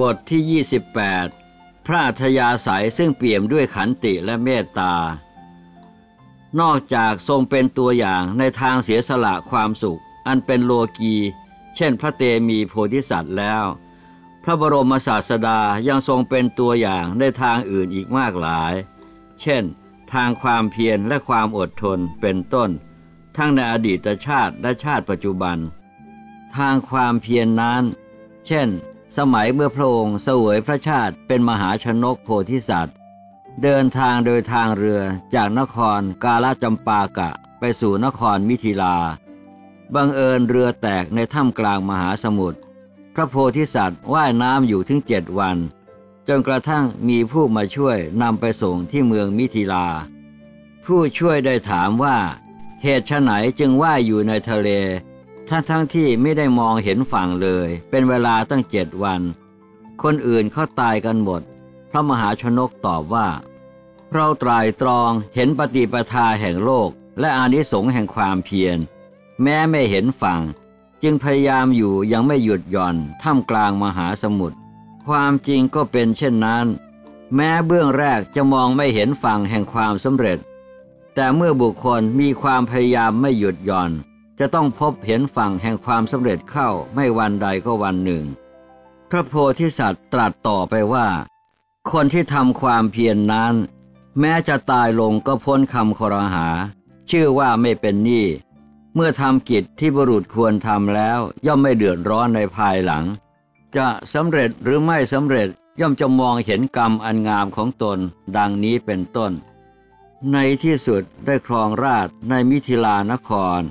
บทที่ 28 พระอัธยาศัยซึ่งเปี่ยมด้วยขันติและเมตตา นอกจากทรงเป็นตัวอย่างในทางเสียสละความสุข อันเป็นโลกี เช่นพระเตมีโพธิสัตว์แล้ว พระบรมศาสดายังทรงเป็นตัวอย่างในทางอื่นอีกมากหลาย เช่น ทางความเพียรและความอดทนเป็นต้น ทั้งในอดีตชาติและชาติปัจจุบัน ทางความเพียรนนั้น เช่น สมัยเมื่อพระองค์เสวยพระชาติเป็นมหาชนกโพธิสัตว์ เดินทางโดยทางเรือจากนครกาลจำปากะไปสู่นครมิถิลา บังเอิญเรือแตกในถ้ำกลางมหาสมุทร พระโพธิสัตว์ว่ายน้ำอยู่ถึงเจ็ดวัน จนกระทั่งมีผู้มาช่วยนำไปส่งที่เมืองมิถิลา ผู้ช่วยได้ถามว่า เหตุไฉนจึงว่ายอยู่ในทะเล ทั้งทั้งที่ไม่ได้มองเห็นฝั่งเลย เป็นเวลาตั้งเจ็ดวัน คนอื่นเขาตายกันหมด พระมหาชนกตอบว่า เราตรายตรองเห็นปฏิปทาแห่งโลก และอานิสงส์แห่งความเพียร แม้ไม่เห็นฝั่ง จึงพยายามอยู่ยังไม่หยุดหย่อนท่ามกลางมหาสมุทรความจริงก็เป็นเช่นนั้น แม้เบื้องแรกจะมองไม่เห็นฝั่งแห่งความสำเร็จ แต่เมื่อบุคคลมีความพยายามไม่หยุดหย่อน จะต้องพบเห็นฝั่งแห่งความสำเร็จเข้าไม่วันใดก็วันหนึ่ง พระโพธิสัตว์ตรัสต่อไปว่า คนที่ทำความเพียรนนั้น แม้จะตายลงก็พ้นคำคอรหา ชื่อว่าไม่เป็นหนี้เมื่อทำกิจที่บุรุษควรทำแล้ว ย่อมไม่เดือดร้อนในภายหลัง จะสำเร็จหรือไม่สำเร็จย่อมจะมองเห็นกรรมอันงามของตนดังนี้เป็นต้น ในที่สุดได้ครองราชในมิถิลานคร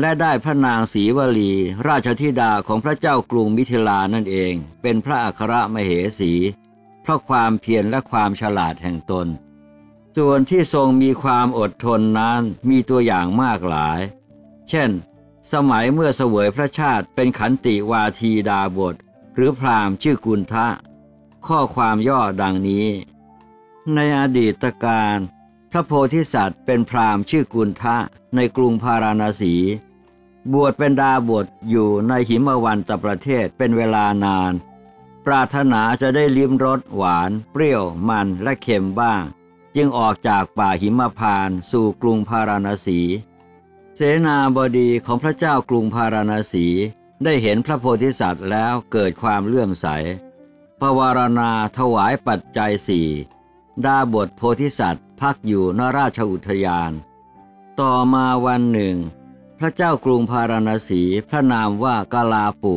และได้พระนางศรีวลี ราชธิดาของพระเจ้ากรุงมิถิลานั่นเอง เป็นพระอัครมเหสี เพราะความเพียรและความฉลาดแห่งตน ส่วนที่ทรงมีความอดทนนั้นมีตัวอย่างมากหลาย เช่น สมัยเมื่อเสวยพระชาติเป็นขันติวาทีดาบท หรือพราหมณ์ชื่อกุลทะ ข้อความย่อดังนี้ ในอดีตการ พระโพธิสัตว์เป็นพราหมณ์ชื่อกุลทะในกรุงพาราณสี บวชเป็นดาบทอยู่ในหิมวันตประเทศเป็นเวลานาน ปรารถนาจะได้ลิ้มรสหวาน เปรี้ยวมันและเค็มบ้าง จึงออกจากป่าหิมพานต์สู่กรุงพาราณสี เสนาบดีของพระเจ้ากรุงพาราณสีได้เห็นพระโพธิสัตว์แล้วเกิดความเลื่อมใสปวารณาถวายปัจจัยสี่ดาบทโพธิสัตว์ พักอยู่นราชอุทยาน ต่อมาวันหนึ่ง พระเจ้ากรุงพาราณสีพระนามว่ากาลาปุ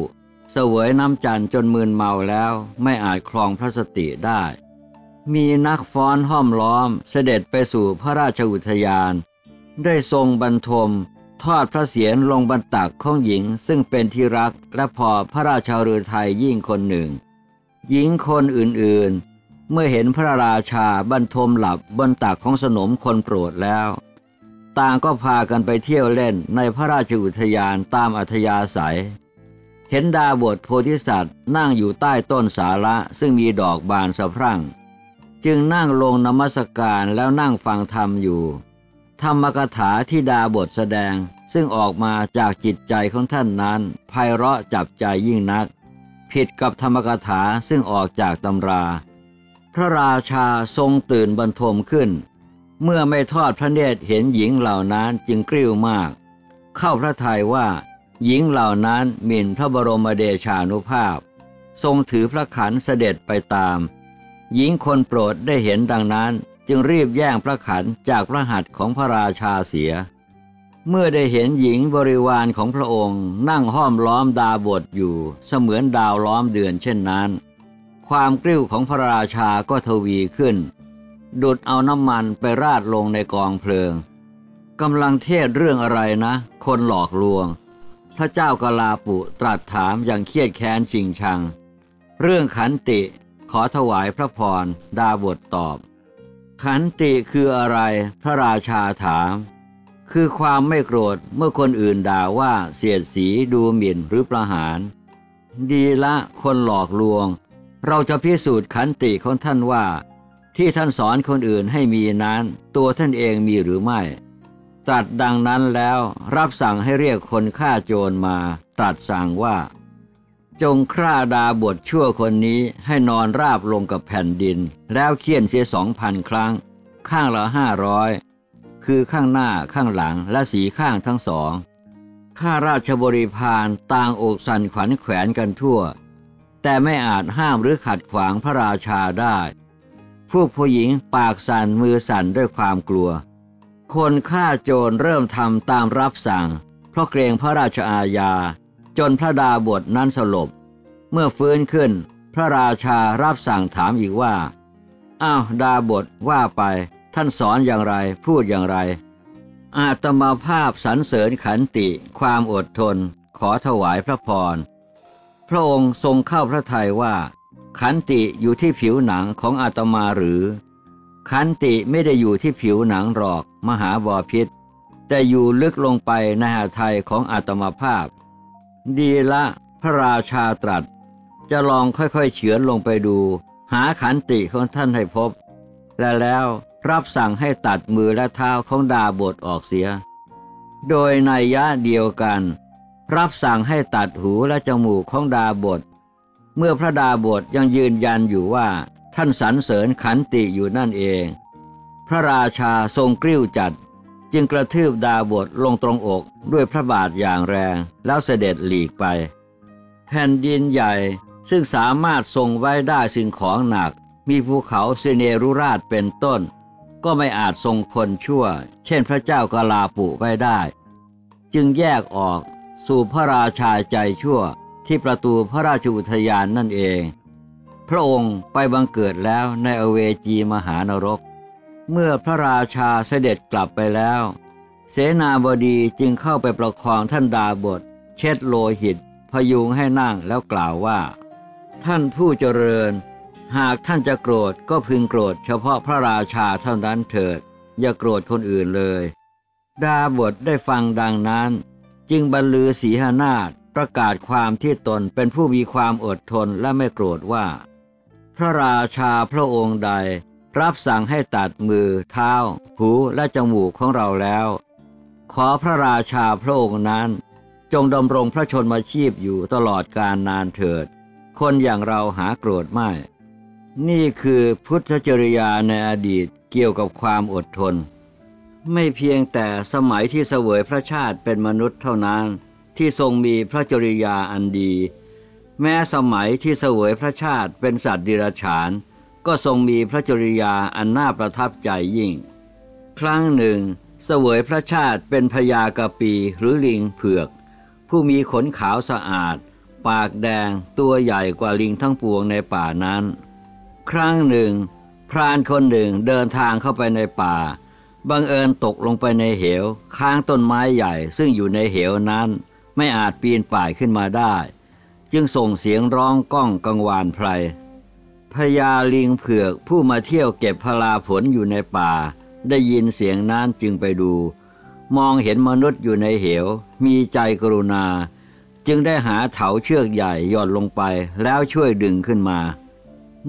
เสวยน้ำจันจนมึนเมาแล้วไม่อาจครองพระสติได้ มีนักฟ้อนห้อมล้อมเสด็จไปสู่พระราชอุทยาน ได้ทรงบรรทม ทอดพระเศียรลงบรรตักของหญิงซึ่งเป็นที่รักและพอพระราชาฤทัยยิ่งคนหนึ่ง หญิงคนอื่นๆ เมื่อเห็นพระราชาบรรทมหลับบนตักของสนมคนโปรดแล้ว ต่างก็พากันไปเที่ยวเล่นในพระราชอุทยานตามอัธยาศัย เห็นดาบทโพธิสัตว์นั่งอยู่ใต้ต้นสาระซึ่งมีดอกบานสะพรั่ง จึงนั่งลงนมัสการแล้วนั่งฟังธรรมอยู่ ธรรมกถาที่ดาบทแสดงซึ่งออกมาจากจิตใจของท่านนั้นไพเราะจับใจยิ่งนัก ผิดกับธรรมกถาซึ่งออกจากตำรา พระราชาทรงตื่นบรรทมขึ้น เมื่อไม่ทอดพระเนตรเห็นหญิงเหล่านั้นจึงกริ้วมาก เข้าพระทัยว่า หญิงเหล่านั้นหมิ่นพระบรมเดชานุภาพ ทรงถือพระขันเสด็จไปตาม หญิงคนโปรดได้เห็นดังนั้นจึงรีบแย่งพระขันจากพระหัตถ์ของพระราชาเสีย เมื่อได้เห็นหญิงบริวารของพระองค์นั่งห้อมล้อมดาบทอยู่ เสมือนดาวล้อมเดือนเช่นนั้น ความกริ้วของพระราชาก็ทวีขึ้น ดุดเอาน้ำมันไปราดลงในกองเพลิงกำลังเทศเรื่องอะไรนะ คนหลอกลวง พระเจ้ากลาปุตรัสถามอย่างเครียดแค้นจริงชัง เรื่องขันติขอถวายพระพรดาบทตอบ ขันติคืออะไรพระราชาถาม คือความไม่โกรธเมื่อคนอื่นด่าว่าเสียดสีดูหมิ่นหรือประหาร ดีละคนหลอกลวง เราจะพิสูจน์ขันติของท่านว่า ที่ท่านสอนคนอื่นให้มีนั้น ตัวท่านเองมีหรือไม่ตรัสดังนั้นแล้วรับสั่งให้เรียกคนฆ่าโจรมาตรัสสั่งว่า จงคร่าดาบทชั่วคนนี้ให้นอนราบลงกับแผ่นดิน แล้วเคี่ยนเสียสองพันครั้ง ข้างละห้าร้อยคือข้างหน้าข้างหลังและสีข้างทั้งสองข้าราชบริพารต่างอกสั่นขวัญแขวนกันทั่ว แต่ไม่อาจห้ามหรือขัดขวางพระราชาได้ พวกผู้หญิงปากสั่นมือสั่นด้วยความกลัว คนฆ่าโจรเริ่มทำตามรับสั่ง เพราะเกรงพระราชอาญา จนพระดาบทนั้นสลบ เมื่อฟื้นขึ้น พระราชารับสั่งถามอีกว่า อ้าวดาบทว่าไป ท่านสอนอย่างไรพูดอย่างไร อาตมาภาพสรรเสริญขันติ ความอดทน ขอถวายพระพร พระองค์ทรงเข้าพระทัยว่า ขันติอยู่ที่ผิวหนังของอาตมาหรือ ขันติไม่ได้อยู่ที่ผิวหนังหรอกมหาบอพิษ แต่อยู่ลึกลงไปในหาไทยของอาตมาภาพ ดีละพระราชาตรัส จะลองค่อยๆเฉือนลงไปดู หาขันติของท่านให้พบ และแล้วรับสั่งให้ตัดมือและเท้าของดาบทออกเสีย โดยในยยะเดียวกัน รับสั่งให้ตัดหูและจมูกของดาบท เมื่อพระดาบทยังยืนยันอยู่ว่าท่านสรรเสริญขันติอยู่นั่นเอง พระราชาทรงกริ้วจัด จึงกระทืบดาบทลงตรงอกด้วยพระบาทอย่างแรงแล้วเสด็จหลีกไป แผ่นดินใหญ่ซึ่งสามารถทรงไว้ได้สิ่งของหนัก มีภูเขาเซเนรุราชเป็นต้น ก็ไม่อาจทรงคนชั่ว เช่นพระเจ้ากาลาปุไว้ได้ จึงแยกออก สู่พระราชาใจชั่วที่ประตูพระราชอุทยานนั่นเอง พระองค์ไปบังเกิดแล้วในอเวจีมหานรก เมื่อพระราชาเสด็จกลับไปแล้ว เสนาบดีจึงเข้าไปประคองท่านดาบท เช็ดโลหิต พยุงให้นั่งแล้วกล่าวว่า ท่านผู้เจริญ หากท่านจะโกรธก็พึงโกรธเฉพาะพระราชาเท่านั้นเถิด อย่าโกรธคนอื่นเลย ดาบทได้ฟังดังนั้น จึงบรรลือสีหานาฏประกาศความที่ตนเป็นผู้มีความอดทนและไม่โกรธว่า พระราชาพระองค์ใด รับสั่งให้ตัดมือ เท้า หูและจมูกของเราแล้ว ขอพระราชาพระองค์นั้น จงดำรงพระชนมาชีพอยู่ตลอดกาลนานเถิด คนอย่างเราหาโกรธไม่ นี่คือพุทธจริยาในอดีตเกี่ยวกับความอดทน ไม่เพียงแต่สมัยที่เสวยพระชาติเป็นมนุษย์เท่านั้น ที่ทรงมีพระจริยาอันดี แม้สมัยที่เสวยพระชาติเป็นสัตว์ดิรัจฉาน ก็ทรงมีพระจริยาอันน่าประทับใจยิ่ง ครั้งหนึ่ง เสวยพระชาติเป็นพญากะปีหรือลิงเผือก ผู้มีขนขาวสะอาด ปากแดงตัวใหญ่กว่าลิงทั้งปวงในป่านั้น ครั้งหนึ่ง พรานคนหนึ่งเดินทางเข้าไปในป่า บังเอิญตกลงไปในเหวข้างต้นไม้ใหญ่ซึ่งอยู่ในเหวนั้น ไม่อาจปีนป่ายขึ้นมาได้ จึงส่งเสียงร้องก้องกังวานไพรพญาลิงเผือกผู้มาเที่ยวเก็บพลาผลอยู่ในป่า ได้ยินเสียงนั้นจึงไปดู มองเห็นมนุษย์อยู่ในเหว มีใจกรุณา จึงได้หาเถาเชือกใหญ่หย่อนลงไปแล้วช่วยดึงขึ้นมา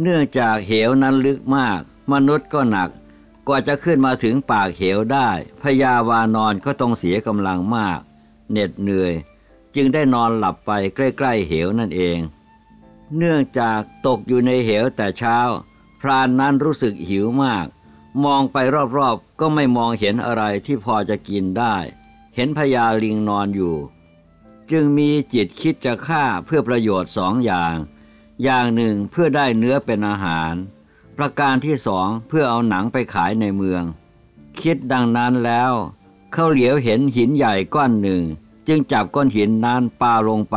เนื่องจากเหวนั้นลึกมาก มนุษย์ก็หนัก กว่าจะขึ้นมาถึงปากเหวได้พญาวานอนก็ต้องเสียกำลังมาก เหน็ดเหนื่อย จึงได้นอนหลับไปใกล้ ๆ เหวนั่นเอง เนื่องจากตกอยู่ในเหวแต่เช้า พรานนั้นรู้สึกหิวมาก มองไปรอบๆ ก็ไม่มองเห็นอะไรที่พอจะกินได้ เห็นพญาลิงนอนอยู่ จึงมีจิตคิดจะฆ่าเพื่อประโยชน์สองอย่าง อย่างหนึ่งเพื่อได้เนื้อเป็นอาหาร ประการที่สองเพื่อเอาหนังไปขายในเมือง คิดดังนั้นแล้วเขาเหลียวเห็นหินใหญ่ก้อนหนึ่ง จึงจับก้อนหินนั้นปาลงไป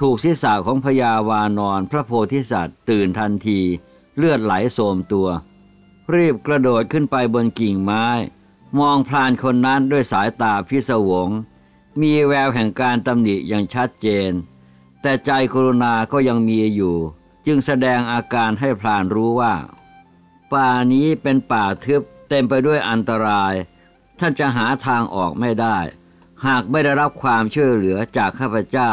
ถูกศีรษะของพญาวานอนพระโพธิสัตว์ตื่นทันที เลือดไหลโสมตัว รีบกระโดดขึ้นไปบนกิ่งไม้ มองพรานคนนั้นด้วยสายตาพิศวง มีแววแห่งการตำหนิอย่างชัดเจน แต่ใจกรุณาก็ยังมีอยู่ จึงแสดงอาการให้พรานรู้ว่า ป่านี้เป็นป่าทึบเต็มไปด้วยอันตราย ท่านจะหาทางออกไม่ได้ หากไม่ได้รับความช่วยเหลือจากข้าพเจ้า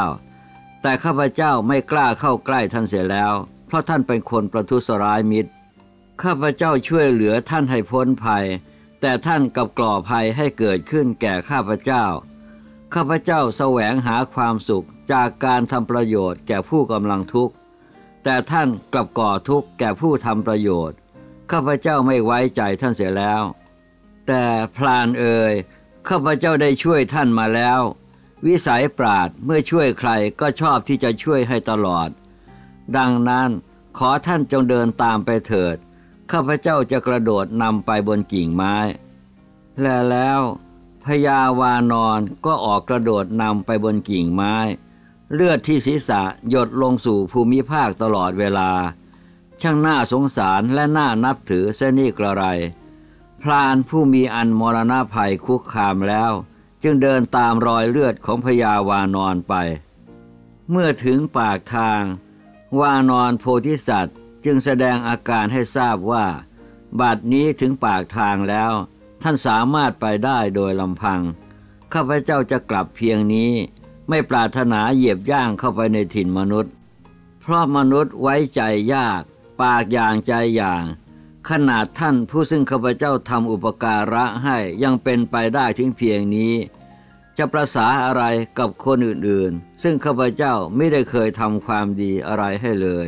แต่ข้าพเจ้าไม่กล้าเข้าใกล้ท่านเสียแล้ว เพราะท่านเป็นคนประทุษร้ายมิตร ข้าพเจ้าช่วยเหลือท่านให้พ้นภัย แต่ท่านกลับก่อภัยให้เกิดขึ้นแก่ข้าพเจ้า ข้าพเจ้าแสวงหาความสุขจากการทำประโยชน์แก่ผู้กำลังทุกข์ แต่ท่านกลับก่อทุกข์แก่ผู้ทำประโยชน์ ข้าพเจ้าไม่ไว้ใจท่านเสียแล้ว แต่พลานเอ่ยข้าพเจ้าได้ช่วยท่านมาแล้ว วิสัยปราดเมื่อช่วยใครก็ชอบที่จะช่วยให้ตลอด ดังนั้นขอท่านจงเดินตามไปเถิด ข้าพเจ้าจะกระโดดนำไปบนกิ่งไม้ และแล้วพญาวานอนก็ออกกระโดดนำไปบนกิ่งไม้ เลือดที่ศีรษะหยดลงสู่ภูมิภาคตลอดเวลา ช่างน่าสงสารและน่านับถือเสนี่กระไรพรานผู้มีอันมรณาภัยคุกคามแล้ว จึงเดินตามรอยเลือดของพญาวานอนไป เมื่อถึงปากทาง วานอนโพธิสัตว์ จึงแสดงอาการให้ทราบว่า บัดนี้ถึงปากทางแล้ว ท่านสามารถไปได้โดยลำพัง ข้าพเจ้าจะกลับเพียงนี้ ไม่ปรารถนาเหยียบย่างเข้าไปในถิ่นมนุษย์ เพราะมนุษย์ไว้ใจยาก ปากอย่างใจอย่าง ขนาดท่านผู้ซึ่งข้าพเจ้าทำอุปการะให้ยังเป็นไปได้ถึงเพียงนี้ จะประสาอะไรกับคนอื่นๆ ซึ่งข้าพเจ้าไม่ได้เคยทำความดีอะไรให้เลย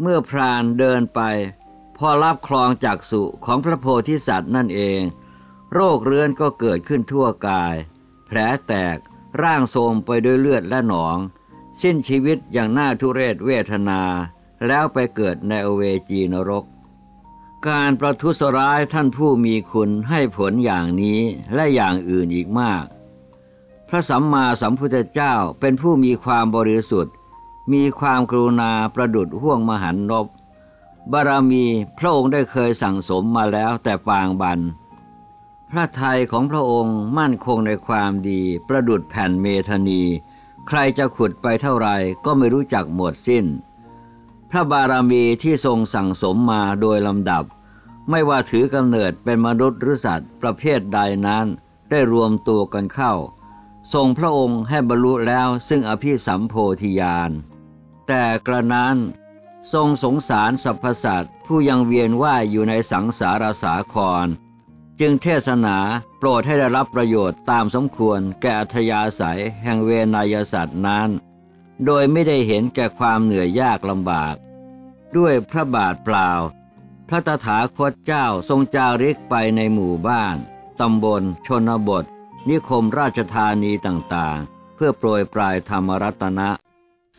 เมื่อพรานเดินไป พอรับครองจากสุของพระโพธิสัตว์นั่นเอง โรคเรื้อนก็เกิดขึ้นทั่วกาย แผลแตก ร่างโทมไปด้วยเลือดและหนอง สิ้นชีวิตอย่างน่าทุเรศเวทนา แล้วไปเกิดในอเวจีนรก การประทุษร้ายท่านผู้มีคุณให้ผลอย่างนี้และอย่างอื่นอีกมาก พระสัมมาสัมพุทธเจ้าเป็นผู้มีความบริสุทธิ์ มีความกรุณาประดุดห่วงมหันนบบารมีพระองค์ได้เคยสั่งสมมาแล้วแต่ปางบัน พระทัยของพระองค์มั่นคงในความดี ประดุดแผ่นเมธนี ใครจะขุดไปเท่าไรก็ไม่รู้จักหมดสิ้น พระบารมีที่ทรงสั่งสมมาโดยลำดับ ไม่ว่าถือกำเนิดเป็นมนุษย์หรือสัตว์ประเภทใดนั้น ได้รวมตัวกันเข้า ทรงพระองค์ให้บรรลุแล้วซึ่งอภิสัมโพธิญาณแต่กระนั้นทรงสงสารสรรพสัตว์ผู้ยังเวียนว่ายอยู่ในสังสารสาคร จึงเทศนาโปรดให้ได้รับประโยชน์ตามสมควรแก่อัธยาศัยแห่งเวนยสัตว์นั้น โดยไม่ได้เห็นแก่ความเหนื่อยยากลำบาก ด้วยพระบาทเปล่า พระตถาคตเจ้าทรงจาริกไปในหมู่บ้านตำบล ชนบท นิคมราชธานีต่างๆ เพื่อโปรยปลายธรรมรัตนะ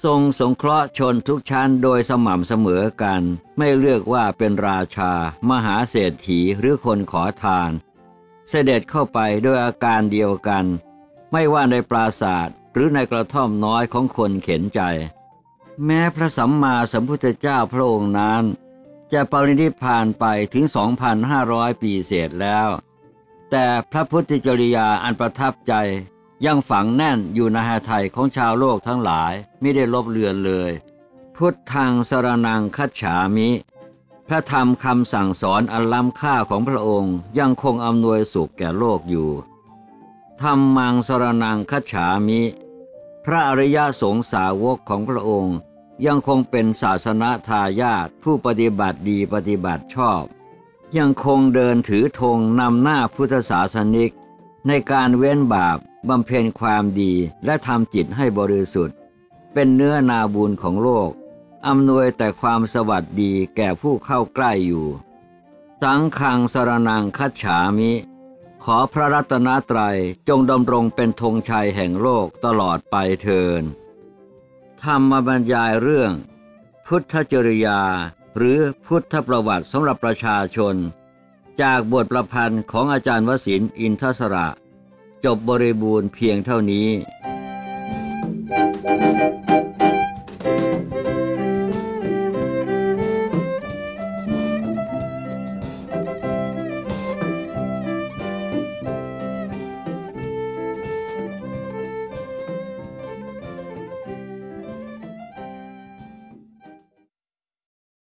ทรงสงเคราะห์ชนทุกชั้นโดยสม่ำเสมอกัน ไม่เลือกว่าเป็นราชา มหาเศรษฐีหรือคนขอทาน เสด็จเข้าไปด้วยอาการเดียวกัน ไม่ว่าในปราศาสตร์หรือในกระท่อมน้อยของคนเข็นใจ แม้พระสัมมาสัมพุทธเจ้าพระองค์นั้น จะปรินิพพานไปถึง 2,500 ปีเศษแล้ว แต่พระพุทธจริยาอันประทับใจ ยังฝังแน่นอยู่ในหาไทยของชาวโลกทั้งหลายไม่ได้ลบเลือนเลย พุทธังสรนังคัจฉามิ พระธรรมคำสั่งสอนอันล้ำค่าของพระองค์ยังคงอำนวยสุขแก่โลกอยู่ธรรมังสรนังคัจฉามิ พระอริยสงสาวกของพระองค์ยังคงเป็นศาสนาทายาทผู้ปฏิบัติดีปฏิบัติชอบ ยังคงเดินถือธงนำหน้าพุทธศาสนิก ในการเว้นบาป บำเพ็ญความดีและทำจิตให้บริสุทธิ์ เป็นเนื้อนาบุญของโลกอำนวยแต่ความสวัสดีแก่ผู้เข้าใกล้อยู่ สังขังสรนังคัจฉามิ ขอพระรัตนตรัยจงดำรงเป็นธงชัยแห่งโลกตลอดไปเทินธรรมบรรยายเรื่อง พุทธจริยา หรือพุทธประวัติสำหรับประชาชน จากบทประพันธ์ของอาจารย์วสินอินทศระ จบบริบูรณ์เพียงเท่านี้